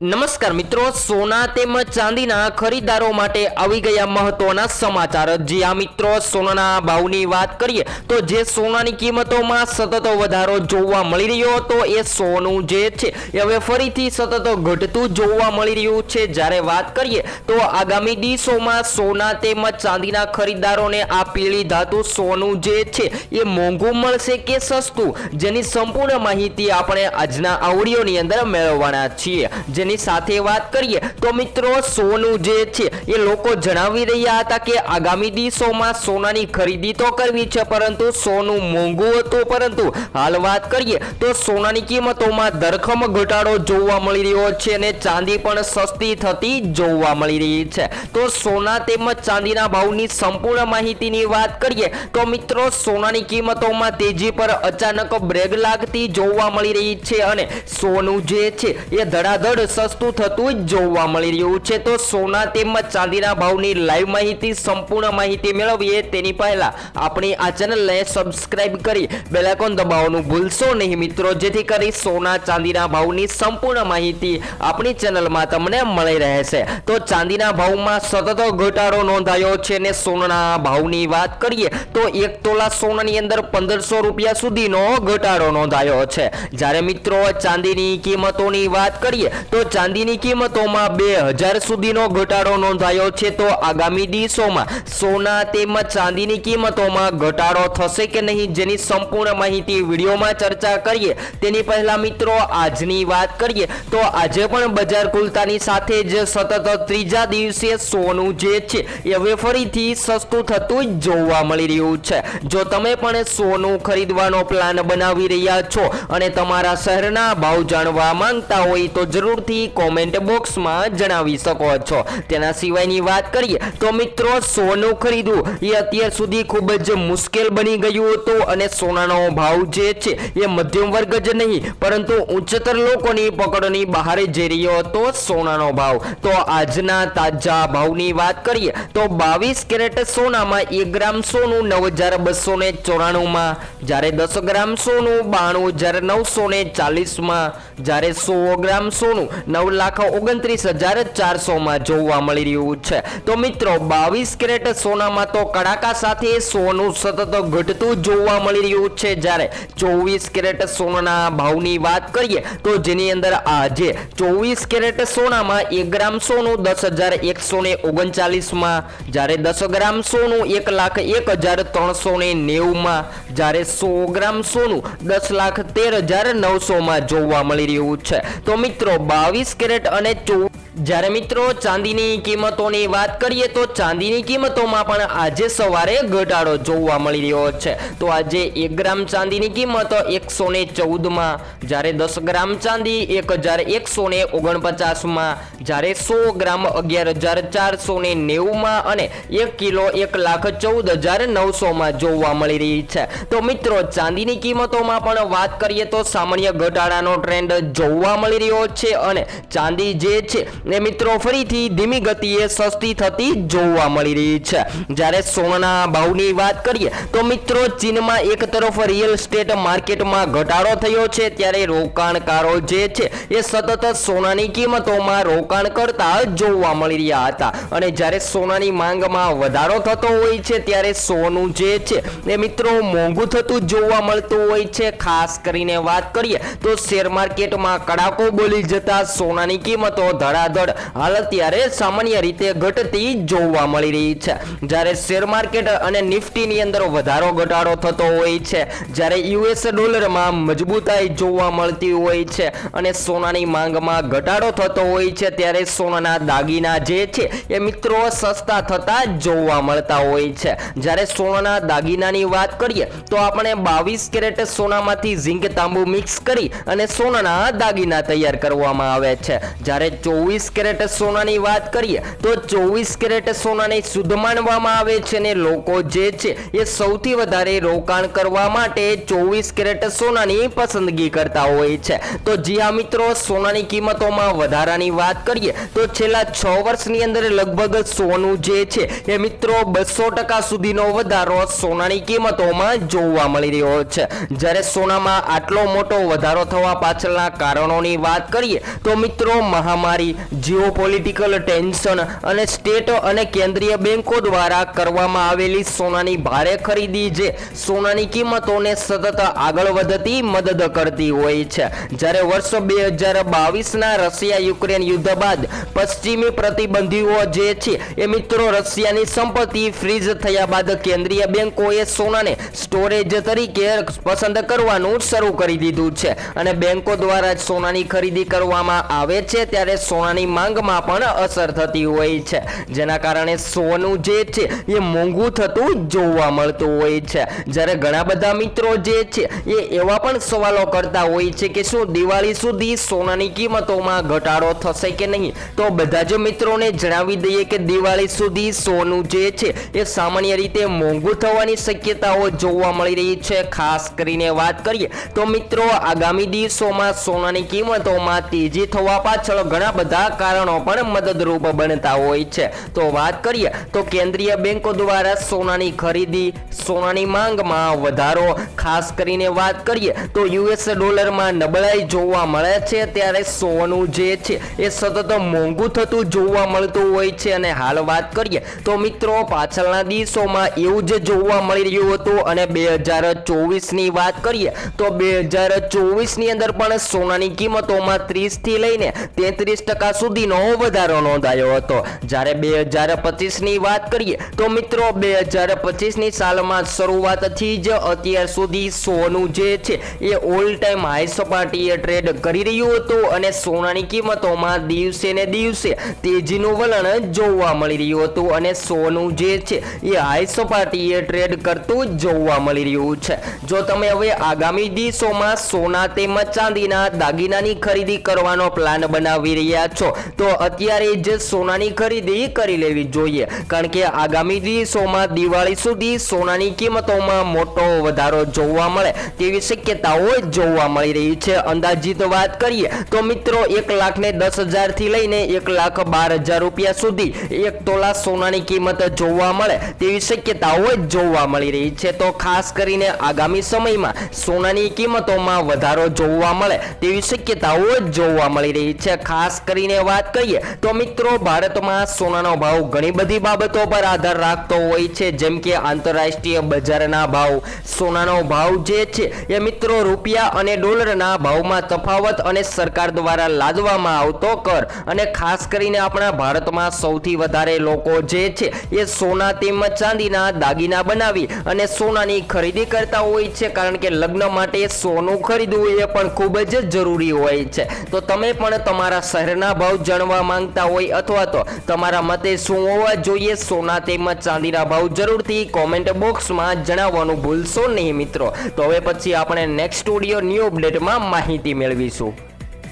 નમસ્કાર મિત્રો, સોના તેમજ ચાંદીના ખરીદદારો માટે આવી ગયા મહત્વના સમાચાર. જે આ મિત્રો, સોનાના ભાવની વાત કરીએ તો જે સોનાની કિંમતોમાં સતત વધારો જોવા મળી રહ્યો હતો, એ સોનું જે છે, એ હવે ફરીથી સતત ઘટતું જોવા મળી રહ્યું છે. જ્યારે વાત કરીએ તો આગામી દિવસોમાં સોના તેમજ ચાંદીના ખરીદદારોને આ પીળી ધાતુ સોનું જે છે, એ મોંઘું મળશે કે સસ્તું? જેની સંપૂર્ણ માહિતી આપણે આજના આવડીઓની અંદર મેળવવાના છીએ. જેની સાથે વાત કરીએ તો મિત્રો સોનું જે છે એ લોકો જણાવી રહ્યા હતા કે આગામી દિવસોમાં સોનાની ખરીદી તો કરવી છે, પરંતુ સોનું મોંઘું હતું. પરંતુ હાલ વાત કરીએ તો સોનાની કિંમતોમાં ધરખમ ઘટાડો જોવા મળી રહ્યો છે અને ચાંદી પણ સસ્તી થતી જોવા મળી રહી છે. તો સોના તેમજ ચાંદીના ભાવની સંપૂર્ણ માહિતીની વાત કરીએ તો મિત્રો સોનાની કિંમતોમાં તેજી પર અચાનક બ્રેક લાગતી જોવા મળી રહી છે અને સોનું જે છે એ ધડાધડ સસ્તું થતું જોવા મળી રહ્યું છે. તો સોના તેમજ ચાંદીના ભાવની લાઈવ માહિતી, સંપૂર્ણ માહિતી મેળવીએ. તેની પહેલા આપણી આ ચેનલને સબસ્ક્રાઇબ કરી બેલાકોન દબાવવાનું ભૂલશો નહીં મિત્રો. જેથી કરી સોના, ચાંદીના ભાવની સંપૂર્ણ માહિતી આપણી ચેનલમાં તમને મળી રહેશે તો ચાંદીના ભાવમાં સતત ઘટાડો નોંધાયો છે ને સોનાના ભાવની વાત કરીએ, તો એક તોલા સોનાની અંદર પંદરસો રૂપિયા સુધીનો ઘટાડો નોંધાયો છે. જ્યારે મિત્રો ચાંદીની કિંમતોની વાત કરીએ, તો ચાંદીની કિંમતોમાં બે હજાર સુધીનો ઘટાડો નોંધાયો છે, તો આગામી દિવસોમાં સોના તેમજ ચાંદીની કિંમતોમાં ઘટાડો થશે કે નહીં જેની સંપૂર્ણ માહિતી વિડીયોમાં ચર્ચા કરીએ. તેની પહેલા મિત્રો, આજની વાત કરીએ. તો આજે પણ બજાર ખુલતાની સાથે જ સતત ત્રીજા દિવસે સોનું જે છે, એ ફરીથી સસ્તું થતું જોવા મળી રહ્યું છે. જો તમે પણ સોનું ખરીદવાનો પ્લાન બનાવી રહ્યા છો અને તમારા શહેરના ભાવ જાણવા માંગતા હોય, તો જરૂરથી કોમેન્ટ બોક્સમાં જણાવી શકો છો. તેના સિવાયની વાત કરીએ તો મિત્રો, સોનું ખરીદવું એ અત્યાર સુધી ખૂબ જ મુશ્કેલ બની ગયું હતું અને સોનાનો ભાવ જે છે એ મધ્યમ વર્ગ જ નહીં, પરંતુ ઉચ્ચતર લોકોની પકડની બહાર જઈ રહ્યો હતો સોનાનો ભાવ. તો આજના તાજા ભાવની વાત કરીએ તો બાવીસ કેરેટ સોનામાં એક ગ્રામ સોનું નવ હજાર બસો ને ચોરાણુંમાં, જ્યારે દસ ગ્રામ સોનું બાણું હજાર નવસો ને ચાલીસમાં, જ્યારે સો ગ્રામ સોનું નવ લાખ ઓગણત્રીસ હજાર ચારસોમાં જોવા મળી રહ્યું છે. તો મિત્રો, બાવીસ કેરેટ સોનામાં તો કડાકા સાથે સોનું સતત ઘટતું જોવા મળી રહ્યું છે. જ્યારે ચોવીસ કેરેટ સોનાના ભાવની વાત કરીએ, તો જેની અંદર આજે ચોવીસ કેરેટ સોનામાં એક ગ્રામ સોનું દસ હજાર એકસો ને ઓગણચાલીસમાં, જ્યારે દસ ગ્રામ સોનું એક લાખ એક હજાર ત્રણસો ને નેવુંમાં, જ્યારે સો ગ્રામ સોનું દસ લાખ તેર હજાર નવસોમાં જોવા મળી રહ્યું છે. તો મિત્રો, બાવીસ કેરેટ અને ચો જ્યારે મિત્રો ચાંદીની કિંમતોની વાત કરીએ તો ચાંદીની કિંમતોમાં પણ આજે સવારે ઘટાડો જોવા મળી રહ્યો છે. તો આજે એક ગ્રામ ચાંદીની કિંમત એકસો ને ચૌદમાં, જ્યારે દસ ગ્રામ ચાંદી એક હજાર એકસો ને ઓગણપચાસમાં, જ્યારે સો ગ્રામ અગિયાર હજાર ચારસો ને નેવુંમાં અને એક કિલો એક લાખ ચૌદ હજાર નવસોમાં જોવા મળી રહી છે. તો મિત્રો, ચાંદીની કિંમતોમાં પણ વાત કરીએ તો સામાન્ય ઘટાડાનો ટ્રેન્ડ જોવા મળી રહ્યો છે અને ચાંદી જે છે એ મિત્રો, ફરીથી ધીમી ગતિએ સસ્તી થતી જોવા મળી રહી છે. જ્યારે સોનાના ભાવની વાત કરીએ, તો મિત્રો, ચીનમાં એક તરફ રિયલ સ્ટેટ માર્કેટમાં ઘટાડો થયો છે. ત્યારે રોકાણકારો જે છે, એ સતત સોનાની કિંમતોમાં રોકાણ કરતા જોવા મળી રહ્યા હતા. અને જ્યારે સોનાની માંગમાં વધારો થતો હોય છે, ત્યારે સોનું જે છે, એ મિત્રો, મોંઘું થતું જોવા મળતું હોય છે. ખાસ કરીને વાત કરીએ, તો શેર માર્કેટમાં કડાકો બોલી જતા સોનાની કિંમતો ધડાધડ હાલ અત્યારે સામાન્ય રીતે ઘટતી જોવા મળી રહી છે. જ્યારે શેર માર્કેટ અને નિફ્ટીની અંદર વધારો ઘટાડો થતો હોય છે. જ્યારે યુએસ ડોલરમાં મજબૂતાઈ જોવા મળતી હોય છે અને સોનાની માંગમાં ઘટાડો થતો હોય છે, ત્યારે સોનાના દાગીના જે છે એ મિત્રો સસ્તા થતા જોવા મળતા હોય છે. જ્યારે સોનાના દાગીનાની વાત કરીએ, તો આપણે બાવીસ કેરેટ સોનામાંથી ઝીંક તાંબુ મિક્સ કરી અને સોનાના દાગીના તૈયાર કરવામાં આવે છે. જ્યારે ચોવીસ કેરેટ સોનાની વાત કરીએ, તો ચોવીસ કેરેટ સોનાને શુદ્ધ માનવામાં આવે છે ને લોકો જે છે, એ સૌથી વધારે રોકાણ કરવા માટે ચોવીસ કેરેટ સોનાની પસંદગી કરતા હોય છે. તો જી હા મિત્રો, સોનાની કિંમતોમાં વધારાની વાત કરીએ, તો છેલ્લા છ વર્ષની અંદર લગભગ સોનું જે છે, એ મિત્રો બસો ટકા સુધીનો વધારો સોનાની કિંમતોમાં જોવા મળી રહ્યો છે. જ્યારે સોનામાં આટલો મોટો વધારો થવા પાછળના કારણોની વાત કરીએ, તો મિત્રો મહામારી જીઓપોલિટિકલ ટેન્શન અને સ્ટેટ અને કેન્દ્રીય બેન્કો દ્વારા કરવામાં આવેલી સોનાની ભારે ખરીદી જે સોનાની કિંમતોને સતત આગળ વધતી મદદ કરતી હોય છે. જ્યારે વર્ષ બે હજાર બાવીસના રશિયા યુક્રેન યુદ્ધ બાદ પશ્ચિમી પ્રતિબંધીઓ જે છે એ મિત્રો રશિયાની સંપત્તિ ફ્રીઝ થયા બાદ કેન્દ્રીય બેન્કોએ સોનાને સ્ટોરેજ તરીકે પસંદ કરવાનું શરૂ કરી દીધું છે. અને બેન્કો દ્વારા સોનાની ખરીદી કરવામાં આવે છે, ત્યારે સોનાની માંગમાં પણ અસર થતી હોય છે. જેના કારણે સોનું જે છે, એ મોંઘું થતું જોવા મળતું હોય છે. જ્યારે ઘણા બધા મિત્રો જે છે, એ એવા પણ સવાલો કરતા હોય છે કે શું દિવાળી સુધી સોનાની કિંમતોમાં ઘટાડો થશે કે નહીં? તો બધા જ મિત્રોને જણાવી દઈએ કે દિવાળી સુધી સોનું જે છે, એ સામાન્ય રીતે મોંઘું થવાની શક્યતાઓ જોવા મળી રહી છે. ખાસ કરીને વાત કરીએ, તો મિત્રો, આગામી દિવસોમાં સોનાની કિંમતોમાં તેજી થવા પાછળ ઘણા બધા કારણો પણ મદદરૂપ બનતા હોય છે. તો વાત કરીએ, તો કેન્દ્રીય બેન્કો દ્વારા સોનાની ખરીદી, સોનાની માંગમાં વધારો. ખાસ કરીને વાત કરીએ, તો યુએસ ડોલરમાં નબળાઈ જોવા મળે છે, ત્યારે સોનું જે છે, એ સતત મોંઘું થતું જોવા મળતું હોય છે. અને હાલ વાત કરીએ, તો મિત્રો, પાછળના દિવસોમાં એવું જ જોવા મળી રહ્યું હતું. અને બે હજાર ચોવીસની વાત કરીએ, તો બે હજાર ચોવીસની અંદર પણ સોનાની કિંમતોમાં ત્રીસથી લઈને તેત્રીસ ટકા સુધીનો વધારો નોંધાયો હતો. જ્યારે બે હજાર પચીસની વાત કરીએ તો મિત્રો, બે હજાર પચીસની સાલમાં શરૂઆતથી જ અત્યાર સુધી સોનું જે છે એ ઓલ ટાઈમ હાઈ સપાટીએ ટ્રેડ કરી રહ્યું હતું અને સોનાની કિંમતોમાં દિવસે ને દિવસે તેજીનું વલણ જોવા મળી રહ્યું હતું અને સોનું જે છે એ હાઈ સપાટીએ ટ્રેડ કરતું જોવા મળી રહ્યું છે. જો તમે હવે આગામી દિવસોમાં સોના તેમજ ચાંદીના દાગીનાની ખરીદી કરવાનો પ્લાન બનાવી રહ્યા છો તો અત્યારે જ સોનાની ખરીદી કરી લેવી જોઈએ. કારણ કે આગામી દિવસોમાં દિવાળી સુધી સોનાની કિંમતોમાં મોટો વધારો જોવા મળે તેવી શક્યતાઓ જોવા મળી રહી છે. અંદાજિત વાત કરીએ, તો મિત્રો એક લાખ ને દસ હજારથી લઈને એક લાખ બાર હજાર રૂપિયા સુધી એક તોલા સોનાની કિંમત જોવા મળે તેવી શક્યતાઓ જોવા મળી રહી છે. તો ખાસ કરીને આગામી સમયમાં સોનાની કિંમતોમાં વધારો જોવા મળે તેવી શક્યતાઓ જોવા મળી રહી છે. ખાસ કરીને વાત કહીએ, તો મિત્રો ભારતમાં સોનાનો ભાવ ઘણી બધી બાબતો પર આધાર રાખતો હોય છે. જેમ કે આંતરરાષ્ટ્રીય બજારના ભાવ, સોનાનો ભાવ જે છે એ મિત્રો રૂપિયા અને ડોલરના ભાવમાં તફાવત અને સરકાર દ્વારા લાદવામાં આવતો કર અને ખાસ કરીને આપણા ભારતમાં સૌથી વધારે લોકો જે છે એ સોના તેમજ ચાંદીના દાગીના બનાવી અને સોનાની ખરીદી કરતા હોય છે. કારણ કે લગ્ન માટે સોનું ખરીદવું એ પણ ખૂબ જ જરૂરી હોય છે. તો તમે પણ તમારા શહેરના ભાવ જાણવા માંગતા હોય અથવા તો તમારા મતે શું હોવા જોઈએ, સોના તેમજ ચાંદીના ભાવ જરૂરથી કોમેન્ટ બોક્સમાં જણાવવાનું ભૂલશો નહીં મિત્રો. તો હવે પછી આપણે નેક્સ્ટ સ્ટુડિયો ન્યૂ અપડેટમાં માહિતી મેળવીશું.